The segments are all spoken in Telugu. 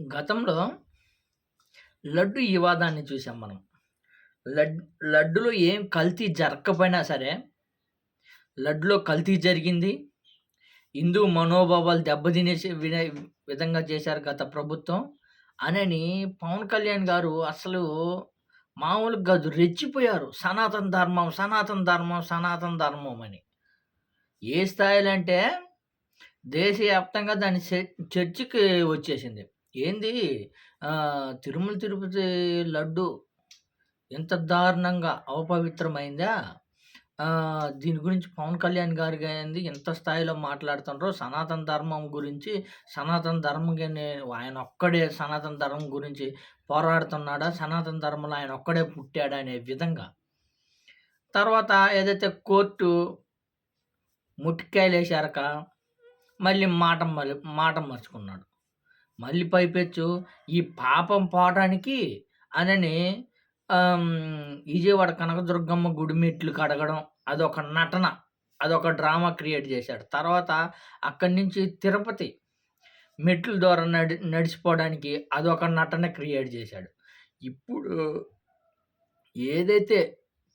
గతంలో లడ్డు వివాదాన్ని చూసాం మనం. లడ్ లడ్డులో ఏం కల్తీ జరగకపోయినా సరే, లడ్డులో కల్తీ జరిగింది. హిందూ మనోభావాలు దెబ్బతినేసే వినే విధంగా చేశారు గత ప్రభుత్వం అనని పవన్ కళ్యాణ్ గారు అసలు మామూలుగా కాదు రెచ్చిపోయారు. సనాతన ధర్మం, సనాతన ధర్మం, సనాతన ధర్మం అని. ఏ స్థాయిలో అంటే దేశవ్యాప్తంగా దాని చ వచ్చేసింది. ఏంది తిరుమల తిరుపతి లడ్డు ఇంత దారుణంగా అపవిత్రమైందా? దీని గురించి పవన్ కళ్యాణ్ గారు కానీ ఎంత స్థాయిలో మాట్లాడుతుండ్రో సనాతన ధర్మం గురించి, సనాతన ధర్మం ఆయన ఒక్కడే సనాతన ధర్మం గురించి పోరాడుతున్నాడా? సనాతన ధర్మంలో ఆయన ఒక్కడే పుట్టాడా? అనే విధంగా. తర్వాత ఏదైతే కోర్టు ముట్టికాయలేశారక మళ్ళీ మాట మళ్ళీ మాట మార్చుకున్నాడు. మళ్ళీ పైపెచ్చు ఈ పాపం పోవడానికి అనని ఆహ్, విజయవాడ కనకదుర్గమ్మ గుడి మెట్లు కడగడం అదొక నటన. అదొక డ్రామా క్రియేట్ చేశాడు. తర్వాత అక్కడి నుంచి తిరుపతి మెట్ల ద్వారా నడి నడిచిపోవడానికి అదొక నటన క్రియేట్ చేశాడు. ఇప్పుడు ఏదైతే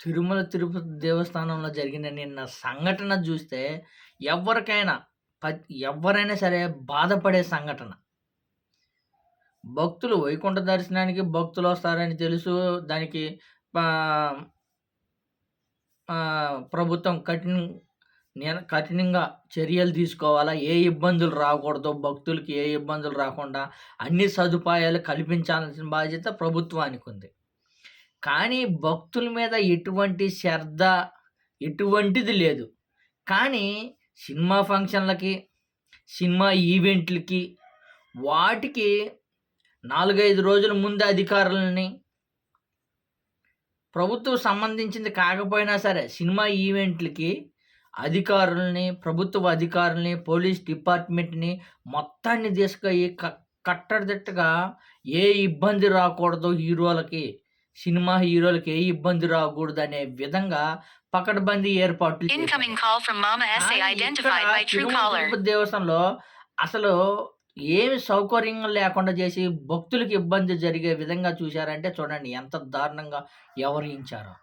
తిరుమల తిరుపతి దేవస్థానంలో జరిగిన నిన్న సంఘటన చూస్తే ఎవరికైనా ప- ఎవరైనా సరే బాధపడే సంఘటన. భక్తులు వైకుంఠ దర్శనానికి భక్తులు వస్తారని తెలుసు. దానికి ప్రభుత్వం కఠిన నేను కఠినంగా చర్యలు తీసుకోవాలా. ఏ ఇబ్బందులు రాకూడదు. భక్తులకి ఏ ఇబ్బందులు రాకుండా అన్ని సదుపాయాలు కల్పించాల్సిన బాధ్యత ప్రభుత్వానికి ఉంది కానీ భక్తుల మీద ఎటువంటి శ్రద్ధ ఎటువంటిది లేదు. కానీ సినిమా ఫంక్షన్‌లకి, సినిమా ఈవెంట్‌లకి వాటికి 4, 5 రోజుల ముందు అధికారులని ప్రభుత్వం సంబంధించింది కాకపోయినా సరే సినిమా ఈవెంట్‌లకి అధికారులని, ప్రభుత్వ అధికారులని, పోలీస్ డిపార్ట్‌మెంట్‌ని మొత్తాన్ని తీసుకపోయి క కట్టడిదిట్టగా ఏ ఇబ్బంది రాకూడదు హీరోలకి, సినిమా హీరోలకి ఏ ఇబ్బంది రాకూడదనే విధంగా పకడ్బందీ ఏర్పాట్లు దేవస్థానంలో అసలు ఏమి సౌకర్యం లేకుండా చేసి భక్తులకు ఇబ్బంది జరిగే విధంగా చూశారంటే చూడండి ఎంత దారుణంగా వ్యవహరించారో.